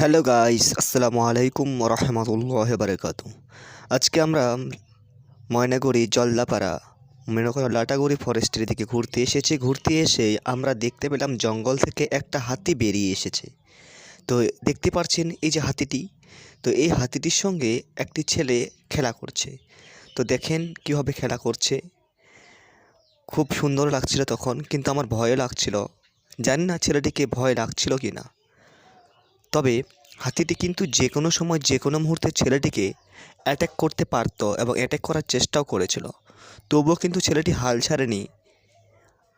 Hello guys আসসালামু আলাইকুম রহমতুল্লাহ বারকাত আজকে আমরা ময়নাগুড়ি, জল্লাপাড়া মনে করো লাটাগুড়ি ফরেস্টের দিকে ঘুরতে এসেছি। ঘুরতে এসে আমরা দেখতে পেলাম জঙ্গল থেকে একটা হাতি বেরিয়ে এসেছে। তো দেখতে পাচ্ছেন এই যে হাতিটি? তো এই হাতিটির সঙ্গে একটি ছেলে খেলা করছে। তো দেখেন কীভাবে খেলা করছে। খুব সুন্দর লাগছিল তখন, কিন্তু আমার ভয়ও লাগছিল। জানি না ছেলেটিকে ভয় লাগছিল কি না তবে হাতিটি কিন্তু যে কোনো সময় যে কোনো মুহূর্তে ছেলেটিকে অ্যাটাক করতে পারত এবং অ্যাটাক করার চেষ্টাও করেছিল। তবুও কিন্তু ছেলেটি হাল ছাড়েনি।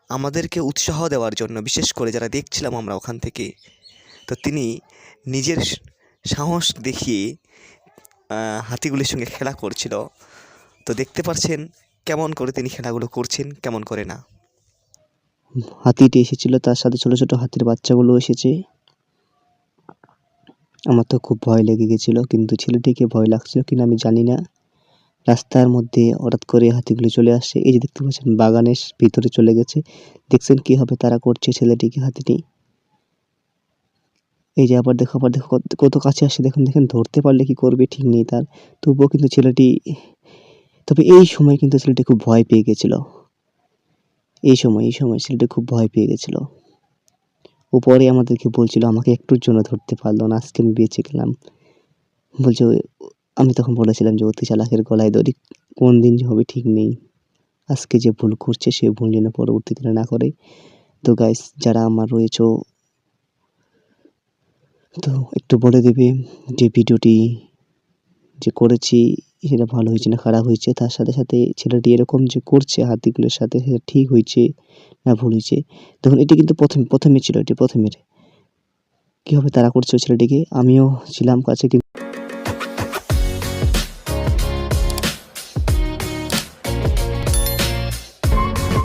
আমাদেরকে উৎসাহ দেওয়ার জন্য, বিশেষ করে যারা দেখছিলাম আমরা ওখান থেকে। তো তিনি নিজের সাহস দেখিয়ে হাতিগুলির সঙ্গে খেলা করছিল। তো দেখতে পাচ্ছেন কেমন করে তিনি খেলাগুলো করছেন, কেমন করে না। হাতিটি এসেছিল, তার সাথে ছোট ছোট হাতির বাচ্চাগুলো এসেছে। আমার তো খুব ভয় লেগে গেছিল, কিন্তু ছেলেটিকে ভয় লাগছিল কিনা আমি জানি না। রাস্তার মধ্যে হঠাৎ করে হাতিগুলো চলে আসছে। এই যে দেখতে পাচ্ছেন, বাগানের ভিতরে চলে গেছে। দেখছেন কি হবে তারা করছে ছেলেটিকে, হাতিটি? এই যে আবার দেখো আবার দেখো, কত- কত কাছে আসছে দেখুন, দেখেন, ধরতে পারলে কি করবে, ঠিক নেই তার। তবুও কিন্তু ছেলেটি, তবে এই সময় কিন্তু ছেলেটি খুব ভয় পেয়ে গেছিল। এই সময় এই সময় ছেলেটি খুব ভয় পেয়ে গেছিল। ও পরে আমাদেরকে বলছিল, আমাকে একটুর জন্য ধরতে পারল না, আজকে আমি বেঁচে গেলাম। বলছে, আমি তখন বলেছিলাম যে, অতি চালাকের গলায় দড়ি, কোন দিন যে হবে ঠিক নেই। আজকে যে ভুল করছে, সে ভুল যেন পরবর্তীকালে না করে। তো গাইস যারা আমার রয়েছে, তো একটু বলে দেবে যে, ভিডিওটি যে করেছি, সেটা ভালো হয়েছে না খারাপ হয়েছে? তার সাথে সাথে ছেলেটি এরকম যে করছে হাতিগুলোর সাথে, সেটা ঠিক হয়েছে? না ভুল হয়েছে। দেখুন, এটি কিন্তু প্রথম প্রথমে ছিল, এটি প্রথমের। কীভাবে তারা করছে ছেলেটিকে? আমিও ছিলাম কাছে কিন্তু